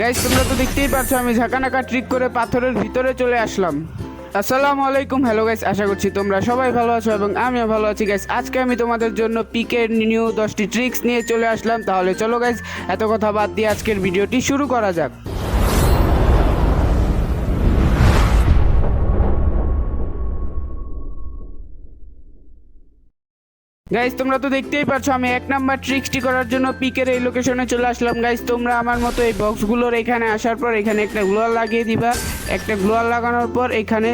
Guys তোমরা তো দেখতেই পাচ্ছ আমি ঝাঁকানাকা ট্রিক করে পাথরের ভিতরে চলে আসলাম। আসসালামু আলাইকুম হ্যালো গাইস আশা করছি তোমরা সবাই ভালো আছো এবং আমিও ভালো আছি। গাইস আজকে আমি তোমাদের জন্য পিকের নিউ দশটি ট্রিক্স নিয়ে চলে আসলাম। তাহলে চলো গাইস এত কথা বাদ দিয়ে আজকের ভিডিওটি শুরু করা যাক। গাইস তোমরা তো দেখতেই পাচ্ছ আমি এক নাম্বার ট্রিক্সটি করার জন্য পিকের এই লোকেশনে চলে আসলাম। গাইজ তোমরা আমার মতো এই বক্সগুলোর এখানে আসার পর এখানে একটা গ্লোয়ার লাগিয়ে দিবা। একটা গ্লোয়ার লাগানোর পর এখানে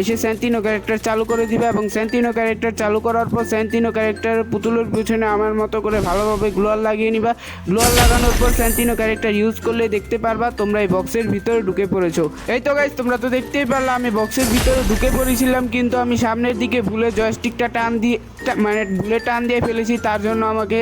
এসে স্যান্তিনো ক্যারেক্টার চালু করে দিবা এবং স্যান্তিনো ক্যারেক্টার চালু করার পর স্যান্তিনো ক্যারেক্টার পুতুলের পিছনে আমার মতো করে ভালোভাবে গ্লোয়ার লাগিয়ে নিবা। গ্লোয়ার লাগানোর পর স্যান্তিনো ক্যারেক্টার ইউজ করলে দেখতে পারবা তোমরা এই বক্সের ভিতরে ঢুকে পড়েছো। এই তো গাইস তোমরা তো দেখতেই পারলা আমি বক্সের ভিতরে ঢুকে পড়েছিলাম কিন্তু আমি সামনের দিকে ভুলে জয়স্টিকটা টান দিয়ে মানে ভুলে টান দিয়ে ফেলেছি, তার জন্য আমাকে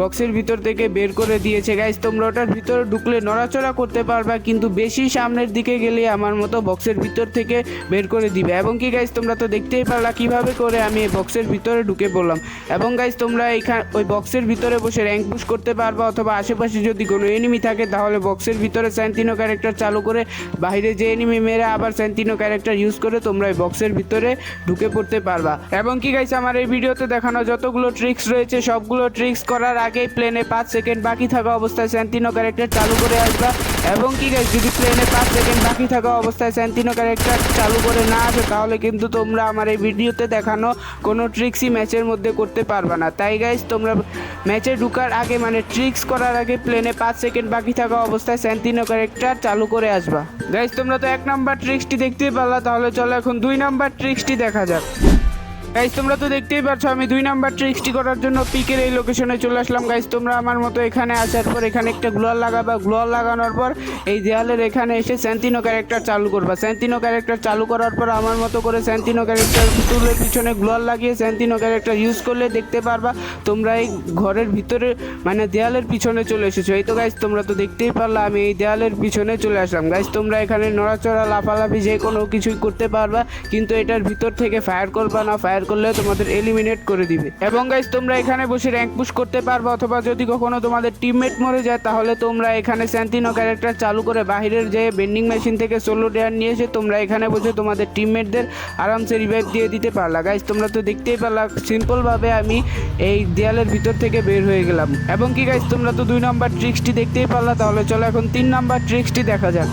বক্সের ভিতর থেকে বের করে দিয়েছে। গাইস তোমরা ওটার ভিতরে ঢুকলে নড়াচড়া করতে পারবা, কিন্তু বেশি সামনের দিকে গেলে আমার মতো বক্সের ভিতর থেকে বের করে দিবে। এবং কি গাইস তোমরা তো দেখতেই পারলা কীভাবে করে আমি এই বক্সের ভিতরে ঢুকে পড়লাম। এবং গাইস তোমরা এইখান ওই বক্সের ভিতরে বসে র্যাঙ্ক পুশ করতে পারবা, অথবা আশেপাশে যদি কোনো এনিমি থাকে, তাহলে বক্সের ভিতরে স্যান্তিনো ক্যারেক্টার চালু করে বাইরে যে এনিমি মেরে আবার স্যান্তিনো ক্যারেক্টার ইউজ করে, তোমরা এই বক্সের ভিতরে ঢুকে পড়তে পারবা। এবং কি গাইস আমার এই ভিডিওতে দেখানো যতগুলো ট্রিক্স রয়েছে, সবগুলো ট্রিক্স করার আগেই প্লেনে পাঁচ সেকেন্ড বাকি থাকা অবস্থায় স্যান্তিনো ক্যারেক্টার চালু করে আসবা। এবং কি গাইস যদি প্লেনে পাঁচ সেকেন্ড বাকি থাকা অবস্থায় স্যান্তিনো ক্যারেক্টার চালু করে না আসে, তাহলে কিন্তু তোমরা আমার এই ভিডিওতে দেখানো কোনো ট্রিক্সই ম্যাচের মধ্যে করতে পারবা না। তাই গাইস তোমরা ম্যাচে ঢুকার আগে মানে ট্রিক্স করার আগে প্লেনে পাঁচ সেকেন্ড বাকি থাকা অবস্থায় স্যান্তিনো ক্যারেক্টার চালু করে আসবা। গাইস তোমরা তো এক নাম্বার ট্রিক্সটি দেখতেই পারলা, তাহলে চলো এখন দুই নাম্বার ট্রিক্সটি দেখা যাক। গাইস তোমরা তো দেখতেই পাচ্ছ আমি দুই নাম্বার ট্রিক্সটি করার জন্য পিকের এই লোকেশনে চলে আসলাম। গাইস তোমরা আমার মতো এখানে আসার পর, এখানে একটা গ্লোয়ার লাগাবা। গ্লোয়ার লাগানোর পর, এই দেয়ালের এখানে এসে স্যান্তিনো ক্যারেক্টার চালু করবা। স্যান্তিনো ক্যারেক্টার চালু করার পর, আমার মতো করে স্যান্তিনো ক্যারেক্টার তুলে পিছনে গ্লোয়ার লাগিয়ে স্যান্তিনো ক্যারেক্টার ইউজ করলে দেখতে পারবা, তোমরা এই ঘরের ভিতরে মানে দেয়ালের পিছনে চলে এসেছ। এই তো গাইস তোমরা তো দেখতেই পারলা, আমি এই দেয়ালের পিছনে চলে আসলাম। গাইস তোমরা এখানে নড়াচড়া, লাফালাফি যে কোনো কিছুই করতে পারবা, কিন্তু এটার ভিতর থেকে ফায়ার করবা না ফায়ার করলে তোমাদের এলিমিনেট করে দিবে। এবং গাইস তোমরা এখানে বসে র্যাঙ্ক পুশ করতে পারবা, অথবা যদি কখনো তোমাদের টিমমেট মরে যায়, তাহলে তোমরা এখানে স্যান্তিনো ক্যারেক্টার চালু করে বাহিরের যে বেন্ডিং মেশিন থেকে সোলো ডেয়ার নিয়ে এসে তোমরা এখানে বসে তোমাদের টিমমেটদের আরামসে রিভাইভ দিয়ে দিতে পারলা। গাইস তোমরা তো দেখতেই পারলা সিম্পলভাবে আমি এই দেয়ালের ভিতর থেকে বের হয়ে গেলাম। এবং কি গাইস তোমরা তো দুই নম্বর ট্রিক্সটি দেখতেই পারলা, তাহলে চলো এখন তিন নম্বর ট্রিক্সটি দেখা যাক।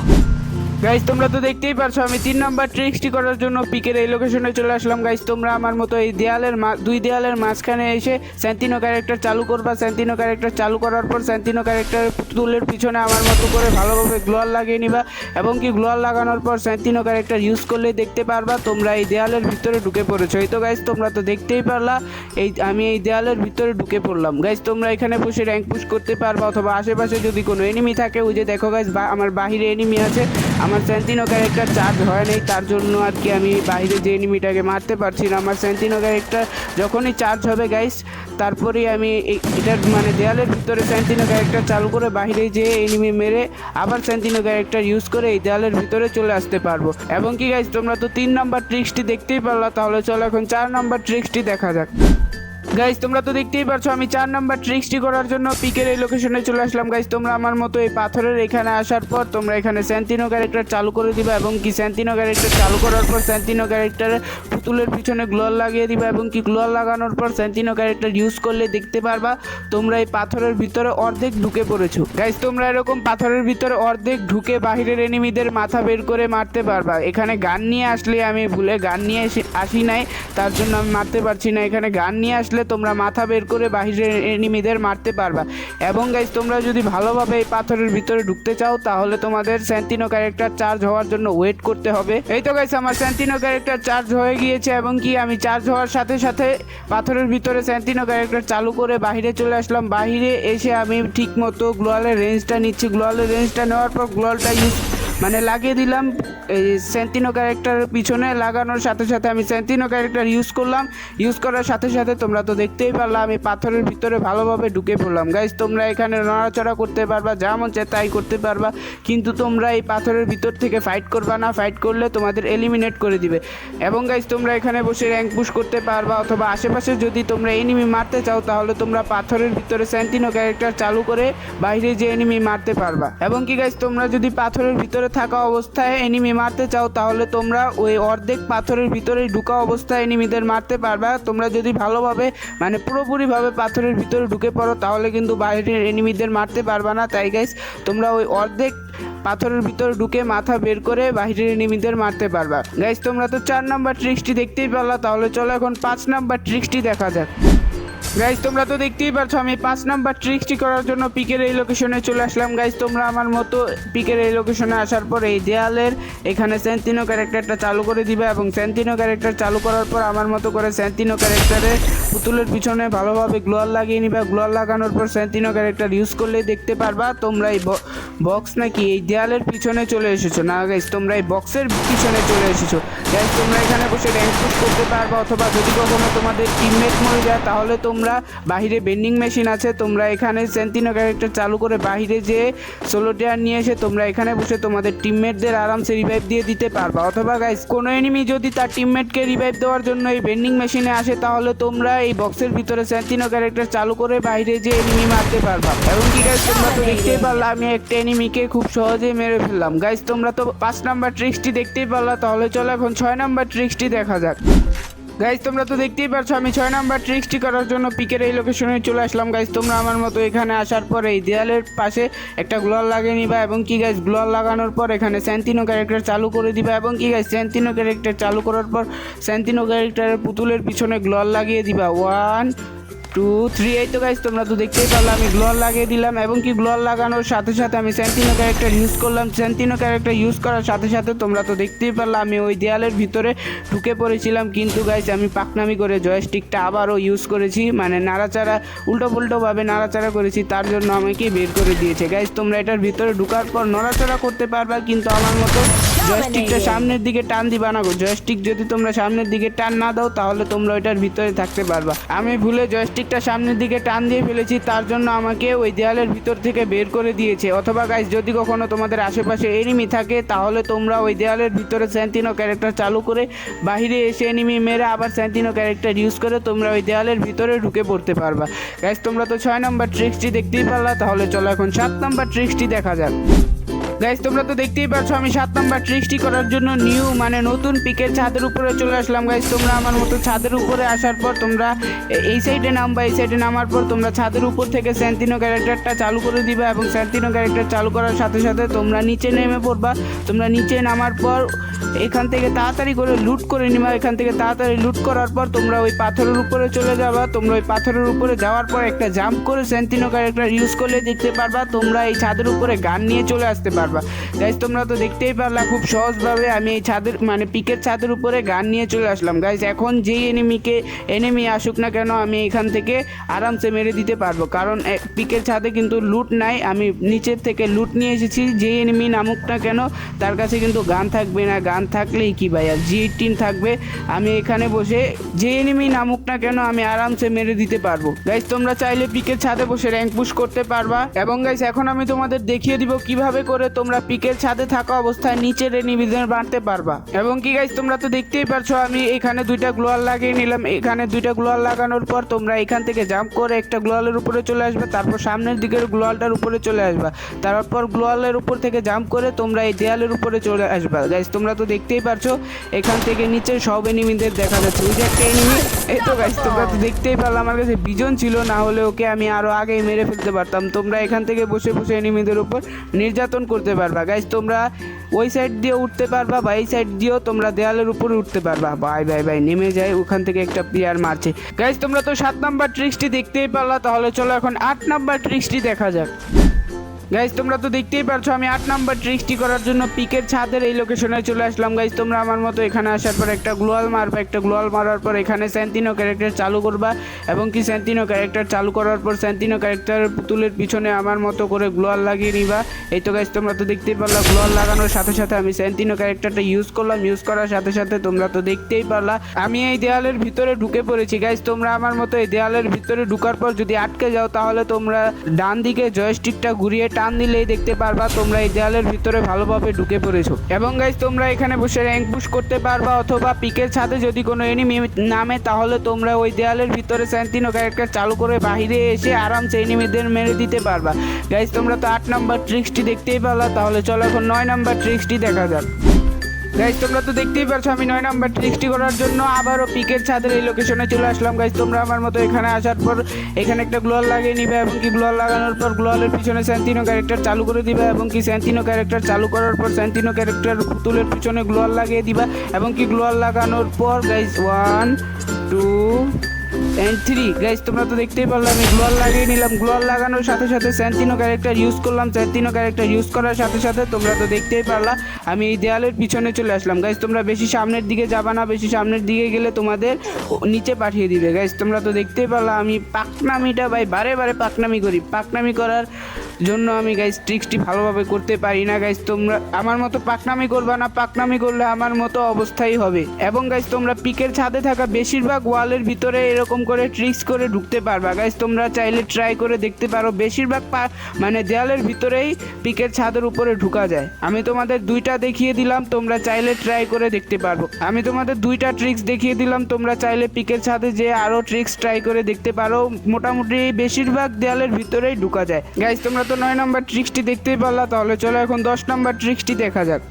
গাইস তোমরা তো দেখতেই পারছ, আমি তিন নম্বর ট্রিক্সটি করার জন্য পিকের এই লোকেশনে চলে আসলাম। গাইস তোমরা আমার মতো এই দেয়ালের দুই দেয়ালের মাঝখানে এসে স্যান্তিনো ক্যারেক্টার চালু করবা। স্যান্তিনো ক্যারেক্টার চালু করার পর স্যান্তিনো ক্যারেক্টার পুতুলের পিছনে আমার মতো করে ভালোভাবে গ্লোয়ার লাগিয়ে নিবা এবং কি গ্লোয়ার লাগানোর পর স্যান্তিনো ক্যারেক্টার ইউজ করলে দেখতে পারবা তোমরা এই দেয়ালের ভিতরে ঢুকে পড়েছো। এই তো গাইস তোমরা তো দেখতেই পারলা, এই আমি এই দেয়ালের ভিতরে ঢুকে পড়লাম। গাইস তোমরা এখানে বসে র্যাঙ্ক পুশ করতে পারবা অথবা আশেপাশে যদি কোনো এনিমি থাকে, ওই যে দেখো গাইস আমার বাহিরে এনিমি আছে। আমার স্যান্তিনো ক্যারেক্টার চার্জ হয় নাই, তার জন্য আর কি আমি বাইরে যে এনিমিটাকে মারতে পারছি না। আমার স্যান্তিনো ক্যারেক্টার যখনই চার্জ হবে গাইস তারপরেই আমি এটার মানে দেয়ালের ভিতরে স্যান্তিনো ক্যারেক্টার চালু করে বাইরে যে এনিমি মেরে আবার স্যান্তিনো ক্যারেক্টার ইউজ করে এই দেয়ালের ভিতরে চলে আসতে পারব। এবং কি গাইস তোমরা তো তিন নম্বর ট্রিক্সটি দেখতেই পারলা, তাহলে চলো এখন চার নম্বর ট্রিক্সটি দেখা যাক। গাইস তোমরা তো দেখতেই পারছ, আমি চার নাম্বার ট্রিক্সটি করার জন্য পিকের এই লোকেশনে চলে আসলাম। গাইস তোমরা আমার মতো এই পাথরের এখানে আসার পর তোমরা এখানে স্যান্তিনো ক্যারেক্টার চালু করে দিবা এবং কি স্যান্তিনো ক্যারেক্টার চালু করার পর স্যান্তিনো ক্যারেক্টারের পুতুলের পিছনে গ্লোয়ার লাগিয়ে দিবা এবং কি গ্লোয়ার লাগানোর পর স্যান্তিনো ক্যারেক্টার ইউজ করলে দেখতে পারবা তোমরা এই পাথরের ভিতরে অর্ধেক ঢুকে পড়েছো। গাইস তোমরা এরকম পাথরের ভিতরে অর্ধেক ঢুকে বাহিরের এনিমিদের মাথা বের করে মারতে পারবা। এখানে গান নিয়ে আসলে আমি ভুলে গান নিয়ে আসি নাই, তার জন্য আমি মারতে পারছি না। এখানে গান নিয়ে আসলে তোমরা মাথা বের করে বাহিরের এনিমিদের মারতে পারবা। এবং গাইজ তোমরা যদি ভালোভাবে এই পাথরের ভিতরে ঢুকতে চাও, তাহলে তোমাদের স্যান্তিনো ক্যারেক্টার চার্জ হওয়ার জন্য ওয়েট করতে হবে। এই তো গাইজ আমার স্যান্তিনো ক্যারেক্টার চার্জ হয়ে গিয়েছে এবং কি আমি চার্জ হওয়ার সাথে সাথে পাথরের ভিতরে স্যান্তিনো ক্যারেক্টার চালু করে বাইরে চলে আসলাম। বাইরে এসে আমি ঠিক মতো গ্লোয়ালের রেঞ্জটা নিচ্ছি। গ্লোয়ালের রেঞ্জটা নেওয়ার পর গ্লোয়ালটা ইউজ মানে লাগিয়ে দিলাম। এই সেন্টিনো ক্যারেক্টার পিছনে লাগানোর সাথে সাথে আমি সেন্টিনো ক্যারেক্টার ইউজ করলাম। ইউজ করার সাথে সাথে তোমরা তো দেখতেই পারলাম আমি পাথরের ভিতরে ভালোভাবে ঢুকে পড়লাম। গাইজ তোমরা এখানে নড়াচড়া করতে পারবা, যা মন চায় তাই করতে পারবা। কিন্তু তোমরা এই পাথরের ভিতর থেকে ফাইট করবা না। ফাইট করলে তোমাদের এলিমিনেট করে দিবে। এবং গাইজ তোমরা এখানে বসে র্যাঙ্ক পুশ করতে পারবা, অথবা আশেপাশে যদি তোমরা এনিমি মারতে চাও, তাহলে তোমরা পাথরের ভিতরে সেন্টিনো ক্যারেক্টার চালু করে বাইরে যে এনিমি মারতে পারবা। এবং কি গাইজ তোমরা যদি পাথরের ভিতরে থাকা অবস্থায় এনিমি মারতে চাও, তাহলে তোমরা ওই অর্ধেক পাথরের ভিতরে ঢুকা অবস্থায় এনিমিদের মারতে পারবা। তোমরা যদি ভালোভাবে মানে পুরোপুরিভাবে পাথরের ভিতরে ঢুকে পড়ো, তাহলে কিন্তু বাইরের এনিমিদের মারতে পারবা না। তাই গাইস তোমরা ওই অর্ধেক পাথরের ভিতরে ঢুকে মাথা বের করে বাহিরের এনিমিদের মারতে পারবা। গাইস তোমরা তো চার নাম্বার ট্রিক্সটি দেখতেই পারলা, তাহলে চলো এখন পাঁচ নাম্বার ট্রিক্সটি দেখা যাক। গাইজ তোমরা তো দেখতেই পারছ, আমি পাঁচ নাম্বার ট্রিক্সটি করার জন্য পিকের এই লোকেশনে চলে আসলাম। গাইজ তোমরা আমার মতো পিকের এই লোকেশনে আসার পর এই দেয়ালের এখানে স্যান্তিনো ক্যারেক্টারটা চালু করে দিবে এবং সেন্টিনো ক্যারেক্টার চালু করার পর আমার মতো করে সেন্টিনো ক্যারেক্টারের পুতুলের পিছনে ভালোভাবে গ্লোয়ার লাগিয়ে নিবে। গ্লোয়ার লাগানোর পর সেন্টিনো ক্যারেক্টার ইউজ করলে দেখতে পারবা, তোমরা এই বক্স নাকি এই দেয়ালের পিছনে চলে এসেছ। না গাইজ তোমরা এই বক্সের পিছনে চলে এসেছ। গাইজ তোমরা এখানে বসে র্যাঙ্ক করতে পারবা অথবা যদি কখনো তোমাদের টিমমেট মরে যায়, তাহলে তোমরা বাহিরে বেন্ডিং মেশিন আছে, তোমরা এখানে সেন্টিনো ক্যারেক্টার চালু করে বাহিরে যে সোলো টেয়ার নিয়ে এসে তোমরা এখানে বসে তোমাদের টিমমেটদের আরামসে রিভাইভ দিয়ে দিতে পারবা। অথবা গাইস কোনো এনিমি যদি তার টিমমেটকে রিভাইভ দেওয়ার জন্য এই বেন্ডিং মেশিনে আসে, তাহলে তোমরা এই বক্সের ভিতরে সেন্টিনো ক্যারেক্টার চালু করে বাইরে যে এনিমি মারতে পারবা। এবং কি গাইস তোমরা তো দেখতেই পারলা, আমি একটা এনিমিকে খুব সহজে মেরে ফেললাম। গাইস তোমরা তো পাঁচ নাম্বার ট্রিক্সটি দেখতেই পারলা, তাহলে চলো এখন ছয় নাম্বার ট্রিক্সটি দেখা যাক। গাইজ তোমরা তো দেখতেই পারছ, আমি ছয় নাম্বার ট্রিক্সটি করার জন্য পিকের এই লোকেশনে চলে আসলাম। গাইজ তোমরা আমার মতো এখানে আসার পরে এই দেয়ালের পাশে একটা গ্লোয়ার লাগিয়ে নিবা এবং কি গাইজ গ্লোয়ার লাগানোর পর এখানে স্যান্তিনো ক্যারেক্টার চালু করে দিবা এবং কি গাইজ স্যান্তিনো ক্যারেক্টার চালু করার পর স্যান্তিনো ক্যারেক্টারের পুতুলের পিছনে গ্লোয়ার লাগিয়ে দিবা। ওয়ান টু থ্রি এই তো গাইজ তোমরা তো দেখতেই পারলে আমি গ্লোয়ার লাগিয়ে দিলাম এবং কি গ্লোয়ার লাগানোর সাথে সাথে আমি স্যান্টিনো ক্যারেক্টার ইউজ করলাম। স্যান্টিনো ক্যারেক্টার ইউজ করার সাথে সাথে তোমরা তো দেখতেই পারলে আমি ওই দেয়ালের ভিতরে ঢুকে পড়েছিলাম। কিন্তু গাইজ আমি পাকনামি করে জয়স্টিকটা আবারও ইউজ করেছি। মানে নাড়াচাড়া উল্টো পুল্টোভাবে নাড়াচাড়া করেছি। তার জন্য আমাকে বের করে দিয়েছে। গাইজ তোমরা এটার ভিতরে ঢুকার পর নড়াচড়া করতে পারবা, কিন্তু আমার মতো জয়স্টিকটা সামনের দিকে টান দিবা না গো। জয়স্টিক যদি তোমরা সামনের দিকে টান না দাও তাহলে তোমরা ওইটার ভিতরে থাকতে পারবা। আমি ভুলে জয়স্টিকটা সামনের দিকে টান দিয়ে ফেলেছি তার জন্য আমাকে ওই দেয়ালের ভিতর থেকে বের করে দিয়েছে। অথবা গাইজ যদি কখনো তোমাদের আশেপাশে এনিমি থাকে তাহলে তোমরা ওই দেয়ালের ভিতরে স্যান্টিনো ক্যারেক্টার চালু করে বাইরে এসে এনিমি মেরে আবার স্যান্টিনো ক্যারেক্টার ইউজ করে তোমরা ওই দেয়ালের ভিতরে ঢুকে পড়তে পারবা। গাইজ তোমরা তো ছয় নম্বর ট্রিক্সটি দেখতেই পারলা তাহলে চলো এখন সাত নম্বর ট্রিক্সটি দেখা যাক। গাইজ তোমরা তো দেখতেই পাচ্ছ, আমি সাত নাম্বার ট্রিক্সটি করার জন্য নিউ মানে নতুন পিকের ছাদের উপরে চলে আসলাম। গাইজ তোমরা আমার মতো ছাদের উপরে আসার পর তোমরা এই সাইডে নামবা এই সাইডে নামার পর তোমরা ছাদের উপর থেকে স্যান্তিনো ক্যারেক্টারটা চালু করে দিবা এবং স্যান্তিনো ক্যারেক্টার চালু করার সাথে সাথে তোমরা নিচে নেমে পড়বা। তোমরা নিচে নামার পর এখান থেকে তাড়াতাড়ি করে লুট করে নিবা। এখান থেকে তাড়াতাড়ি লুট করার পর তোমরা ওই পাথরের উপরে চলে যাবা। তোমরা ওই পাথরের উপরে যাওয়ার পর একটা জাম্প করে সেন্টিনো ক্যারেক্টার ইউজ করলে দেখতে পারবা, তোমরা এই ছাদের উপরে গান নিয়ে চলে আসতে পারবা। গাইজ তোমরা তো দেখতেই পারলা খুব সহজভাবে আমি এই ছাদের মানে পিকের ছাদের উপরে গান নিয়ে চলে আসলাম। গাইজ এখন যেই এনিমিকে এনিমি আসুক না কেন আমি এখান থেকে আরামসে মেরে দিতে পারব। কারণ পিকের ছাদে কিন্তু লুট নাই। আমি নিচের থেকে লুট নিয়ে এসেছি। যেই এনিমি নামুক না কেন, তার কাছে কিন্তু গান থাকবে না। গান থাকলেই কি ভাই? আর জি এইটিন থাকবে। আমি এখানে বসে যে এনিমি নামুক না কেন, আমি আরামসে মেরে দিতে পারব। গাইজ তোমরা চাইলে পিকের ছাদে বসে র্যাঙ্ক পুশ করতে পারবা। এবং গাইজ এখন আমি তোমাদের দেখিয়ে দিব কীভাবে করে তোমরা পিকের ছাদে থাকা অবস্থায় নিচের এনিমিদের মারতে পারবা। এবং কি গাইজ তোমরা তো দেখতেই পারছ, আমি এখানে দুইটা গ্লোয়াল লাগিয়ে নিলাম। এখানে দুইটা গ্লোয়াল লাগানোর পর তোমরা এখান থেকে জাম্প করে একটা গ্লোয়ালের উপরে চলে আসবে, তারপর সামনের দিকের গ্লোয়ালটার উপরে চলে আসবা। তারপর গ্লোয়ালের উপর থেকে জাম্প করে তোমরা এই দেয়ালের উপরে চলে আসবা। গাইজ তোমরা তো দেখতেই পারছ, এখান থেকে নিচে সব এনিমিদের দেখা যাচ্ছে। ওই যে একটা এনিমি এই তো গাইজ তোমরা তো দেখতেই পারলাম আমার কাছে বিজন ছিল, না হলে ওকে আমি আরও আগেই মেরে ফেলতে পারতাম। তোমরা এখান থেকে বসে বসে এনিমিদের উপর নির্যাতন করতে পারবা। গাইজ তোমরা ওই সাইড দিয়ে উঠতে পারবা বা এই সাইড দিয়েও তোমরা দেয়ালের উপরে উঠতে পারবা। বাই বাই বাই, নেমে যায় ওখান থেকে একটা প্লেয়ার মারছে। গাইজ তোমরা তো সাত নাম্বার ট্রিক্সটি দেখতেই পারলা, তাহলে চলো এখন আট নাম্বার ট্রিক্সটি দেখা যাক। গাইজ তোমরা তো দেখতেই পারছ, আমি আট নাম্বার ট্রিক্সটি করার জন্য পিকের ছাদের এই লোকেশনে চলে আসলাম। গাইজ তোমরা আমার মতো এখানে আসার পর একটা গ্লোয়াল মারবা, একটা গ্লোয়াল মারার পর এখানে স্যান্তিনো ক্যারেক্টার চালু করবা, এবং কি স্যান্তিনো ক্যারেক্টার চালু করার পর স্যান্তিনো ক্যারেক্টার পুতুলের পিছনে আমার মতো করে গ্লোয়াল লাগিয়ে নিবা। এই তো গাইজ তোমরা তো দেখতেই পারলা গ্লোয়াল লাগানোর সাথে সাথে আমি স্যান্তিনো ক্যারেক্টারটা ইউজ করলাম ইউজ করার সাথে সাথে তোমরা তো দেখতেই পারলা। আমি এই দেওয়ালের ভিতরে ঢুকে পড়েছি। গাইজ তোমরা আমার মতো এই দেওয়ালের ভিতরে ঢুকার পর যদি আটকে যাও, তাহলে তোমরা ডান দিকে জয়স্টিকটা ঘুরিয়ে টান দিলেই দেখতে পারবা তোমরা এই দেওয়ালের ভিতরে ভালোভাবে ঢুকে পড়েছো। এবং গাইজ তোমরা এখানে বসে র্যাঙ্ক পুশ করতে পারবা অথবা পিকের ছাদে যদি কোনো এনিমি নামে, তাহলে তোমরা ওই দেওয়ালের ভিতরে স্যান্তিনো ক্যারেক্টার চালু করে বাহিরে এসে আরামসে এনিমিদের মেরে দিতে পারবা। গাইজ তোমরা তো আট নাম্বার ট্রিক্সটি দেখতেই পারলা, তাহলে চলো এখন নয় নাম্বার ট্রিক্সটি দেখা যাক। গাইজ তোমরা তো দেখতেই পারছ, আমি নয় নাম্বার ট্রিক্সটি করার জন্য আবারও পিকের ছাদের এই লোকেশনে চলে আসলাম। গাইজ তোমরা আমার মতো এখানে আসার পর এখানে একটা গ্লোয়াল লাগিয়ে নিবে এবং কি গ্লোয়াল লাগানোর পর গ্লোয়ালের পিছনে স্যান্তিনো ক্যারেক্টার চালু করে দিবে এবং কি স্যান্তিনো ক্যারেক্টার চালু করার পর স্যান্তিনো ক্যারেক্টার পুতুলের পিছনে গ্লোয়াল লাগিয়ে দিবা এবং কি গ্লোয়াল লাগানোর পর guys one two and three guys তোমরা তো দেখতেই পারলে, আমি গ্লোয়াল লাগিয়ে নিলাম। গ্লোয়াল লাগানোর সাথে সাথে স্যান্তিনো ক্যারেক্টার ইউজ করলাম। স্যান্তিনো ক্যারেক্টার ইউজ করার সাথে সাথে তোমরা তো দেখতেই পারলা আমি এই দেয়ালের পিছনে চলে আসলাম। গাইজ তোমরা বেশি সামনের দিকে যাবা না, বেশি সামনের দিকে গেলে তোমাদের নিচে পাঠিয়ে দিবে। গাইজ তোমরা তো দেখতেই পারলা, আমি পাকনামিটা ভাই বারে বারে পাকনামি করি। পাকনামি করার জন্য আমি গাইজ ট্রিক্সটি ভালোভাবে করতে পারি না গাইজ তোমরা আমার মতো পাকনামি করবা না, পাকনামি করলে আমার মতো অবস্থাই হবে। এবং গাইজ তোমরা পিকের ছাদে থাকা বেশিরভাগ ওয়ালের ভিতরে এরকম করে ট্রিক্স করে ঢুকতে পারবা। গাইজ তোমরা চাইলে ট্রাই করে দেখতে পারো, বেশিরভাগ মানে দেয়ালের ভিতরেই পিকের ছাদের উপরে ঢুকা যায়। আমি তোমাদের দুইটা দেখিয়ে দিলাম, তোমরা চাইলে ট্রাই করে দেখতে পারব আমি তোমাদের দুইটা ট্রিক্স দেখিয়ে দিলাম, তোমরা চাইলে পিকের ছাদে যে আরও ট্রিক্স ট্রাই করে দেখতে পারো। মোটামুটি বেশিরভাগ দেয়ালের ভিতরেই ঢুকা যায়। গাইজ তোমরা তো নয় নম্বর ট্রিক্সটি দেখতেই পারলা, তাহলে চলো এখন দশ নম্বর ট্রিক্সটি দেখা যাক।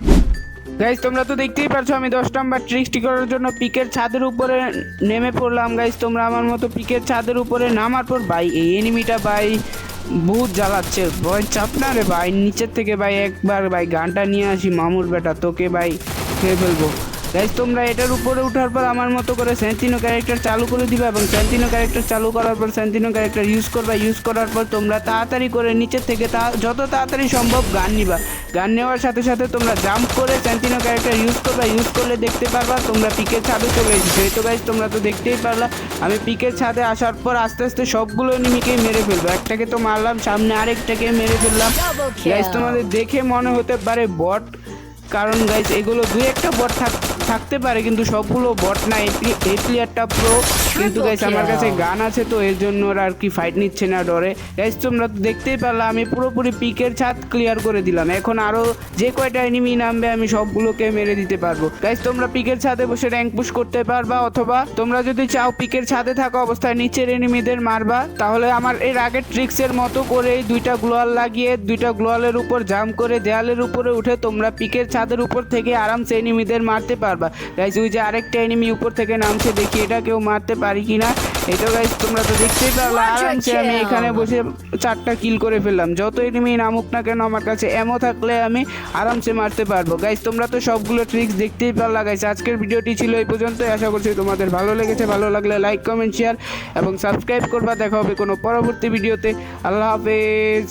গাইজ তোমরা তো দেখতেই পারছ, আমি দশ নম্বর ট্রিক্সটি করার জন্য পিকের ছাদের উপরে নেমে পড়লাম। গাইজ তোমরা আমার মতো পিকের ছাদের উপরে নামার পর, ভাই, এই এনিমিটা ভাই, বহুত জ্বালাচ্ছে। ভয় চাপ না রে ভাই, নিচের থেকে, ভাই, একবার, ভাই, গানটা নিয়ে আসি, মামুর বেটা, তোকে, ভাই, খেয়ে ফেলব। গাইজ তোমরা এটার উপরে ওঠার পর আমার মতো করে স্যান্তিনো ক্যারেক্টার চালু করে দিবা এবং স্যান্তিনো ক্যারেক্টার চালু করার পর স্যান্তিনো ক্যারেক্টার ইউজ করবা। ইউজ করার পর তোমরা তাড়াতাড়ি করে নিচের থেকে তা যত তাড়াতাড়ি সম্ভব গান নিবা। গান নেওয়ার সাথে সাথে তোমরা জাম্প করে স্যান্তিনো ক্যারেক্টার ইউজ করবা। ইউজ করলে দেখতে পারবা তোমরা পিকের ছাদে চলে এসেছ। তো গাইজ তোমরা তো দেখতেই পারলা। আমি পিকের ছাদে আসার পর আস্তে আস্তে সবগুলো এনিমিকেই মেরে ফেলব। একটাকে তো মারলাম সামনে আরেকটাকে মেরে ফেললাম। গাইজ তোমাদের দেখে মনে হতে পারে বট কারণ গাইজ এগুলো দুই একটা বট থাকতে পারে কিন্তু সবগুলো বট না এই প্লেয়ারটা প্রো কিন্তু গাইজ আমার কাছে গান আছে তো এর জন্য ওরা আর কি ফাইট নিচ্ছে না ডরে। গাইজ তোমরা তো দেখতেই পারলা আমি পুরোপুরি পিকের ছাদ ক্লিয়ার করে দিলাম। এখন আরও যে কয়টা এনিমি নামবে আমি সবগুলোকে মেরে দিতে পারব। গাইজ তোমরা পিকের ছাদে বসে র্যাঙ্ক পুশ করতে পারবা অথবা তোমরা যদি চাও পিকের ছাদে থাকা অবস্থায় নিচের এনিমিদের মারবা তাহলে আমার এর আগের ট্রিক্সের মতো করে দুইটা গ্লোয়াল লাগিয়ে দুইটা গ্লোয়ালের উপর জাম করে দেয়ালের উপরে উঠে তোমরা পিকের ছাদের উপর থেকে আরামসে এনিমিদের মারতে পারবা। গাইজ ওই যে আরেকটা এনিমি উপর থেকে নামছে দেখি এটা কেউ মারতে পারি কিনা এটা গাইজ তোমরা তো দেখতেই পারলা আরামসে আমি এখানে বসে চারটা কিল করে ফেললাম। যত এনিমি নামুক না কেন আমার কাছে এমও থাকলে আমি আরামসে মারতে পারব। গাইজ তোমরা তো সবগুলো ট্রিক্স দেখতেই পারলা গাইজ আজকের ভিডিওটি ছিল এই পর্যন্তই। আশা করছি তোমাদের ভালো লেগেছে। ভালো লাগলে লাইক কমেন্ট শেয়ার এবং সাবস্ক্রাইব করবা। দেখা হবে কোনো পরবর্তী ভিডিওতে। আল্লাহ হাফেজ।